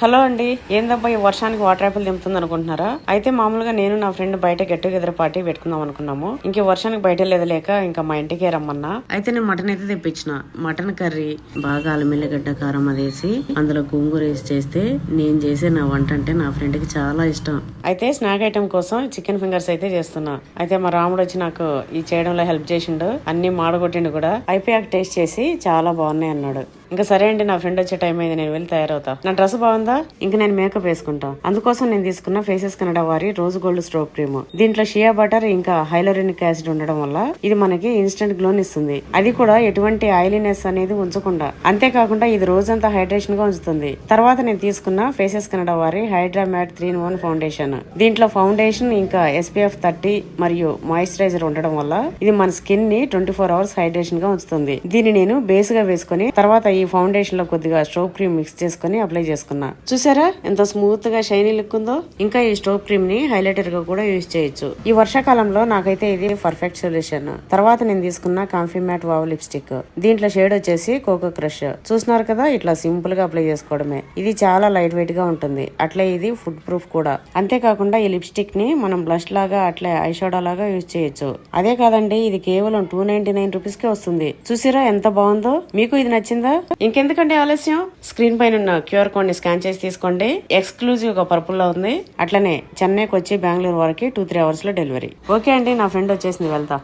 Hello అండి ఏందబ్బా ఈ వర్షానికి వాటర్ యాపిల్ దింపుతుంది అనుకుంటున్నారా? అయితే మామూలుగా నేను నా ఫ్రెండ్ బయట గెట్ టుగెదర్ పార్టీ పెట్టుకుందాం అనుకున్నాము. ఇంక వర్షానికి బయట లేదు లేక ఇంకా మా ఇంటికే రమ్మన్నా. అయితే నేను మటన్ అయితే తెప్పించిన. మటన్ కర్రీ బాగా అల్లిమిల్లిగడ్డ కారం అది వేసి అందులో గోంగూర వేసి చేస్తే నేను చేసే నా వంట అంటే నా ఫ్రెండ్కి చాలా ఇష్టం. అయితే స్నాక్ ఐటమ్ కోసం చికెన్ ఫింగర్స్ అయితే చేస్తున్నా. అయితే మా రాముడు వచ్చి నాకు ఈ చేయడంలో హెల్ప్ చేసిండు. అన్ని మాడగొట్టిండు కూడా. అయిపోయాక టేస్ట్ చేసి చాలా బాగున్నాయి అన్నాడు. ఇంకా సరే అండి నా ఫ్రెండ్ వచ్చే టైం అయింది నేను వెళ్ళి తయారవుతా. నా డ్రెస్ బాగుందా? ఇంకా నేను మేకప్ వేసుకుంటా. అందుకోసం నేను తీసుకున్న ఫేసెస్ కన్నడ వారి రోజ్ గోల్డ్ స్ట్రోక్ క్రీమ్ దీంట్లో షియా బటర్ ఇంకా హైలోరినిక్ యాసిడ్ ఉండడం వల్ల ఇది మనకి ఇన్స్టెంట్ గ్లోన్ ఇస్తుంది. అది కూడా ఎటువంటి ఆయిలీనెస్ అనేది ఉంచకుండా. అంతేకాకుండా ఇది రోజంతా హైడ్రేషన్గా ఉంచుతుంది. తర్వాత నేను తీసుకున్న ఫేసెస్ కన్నడ వారి hydra matte three in one foundation దీంట్లో ఫౌండేషన్ ఇంకా ఎస్పీఎఫ్ థర్టీ మరియు మాయిశ్చరైజర్ ఉండడం వల్ల ఇది మన స్కిన్ని ట్వంటీ ఫోర్ అవర్స్ హైడ్రేషన్గా ఉంచుతుంది. దీన్ని నేను బేస్గా వేసుకుని తర్వాత ఈ ఫౌండేషన్లో కొద్దిగా స్టోవ్ క్రీమ్ మిక్స్ చేసుకుని అప్లై చేసుకున్నా. చూసారా? ఎంత స్మూత్గా షైనీ లుక్ ఉందో? ఇంకా ఈ స్టోవ్ క్రీమ్ని హైలైటర్గా కూడా యూజ్ చేయొచ్చు. ఈ వర్షాకాలంలో నాకైతే ఇది పర్ఫెక్ట్ సొల్యూషన్. తర్వాత నేను తీసుకున్న కాంఫీ మ్యాట్ వావ్ లిప్స్టిక్. దీంట్లో షేడ్ వచ్చేసి కోకో క్రష్. చూస్తున్నారు కదా? ఇట్లా సింపుల్గా అప్లై చేసుకోవడమే. ఇది చాలా లైట్ వెయిట్గా ఉంటుంది. అట్లే ఇది ఫుడ్ ప్రూఫ్ కూడా. అంతేకాకుండా ఈ లిప్స్టిక్ని మనం బ్లష్ లాగా అట్లే ఐ షాడో లాగా యూజ్ చేయొచ్చు. అదే కాదండి ఇది కేవలం టూ నైన్టీ నైన్ రూపీస్ కే వస్తుంది. చూసిరా ఎంత బాగుందో? మీకు ఇది నచ్చిందా? ఇంకెందుకంటే ఆలస్యం? స్క్రీన్ పైన ఉన్న క్యూఆర్ కోడ్ని స్కాన్ చేసి తీసుకోండి. ఎక్స్క్లూజివ్గా పర్పుల్లో ఉంది. అట్లనే చెన్నైకి వచ్చి బెంగళూరు వరకు టూ త్రీ అవర్స్లో డెలివరీ. ఓకే అండి నా ఫ్రెండ్ వచ్చేసింది వెళ్తా.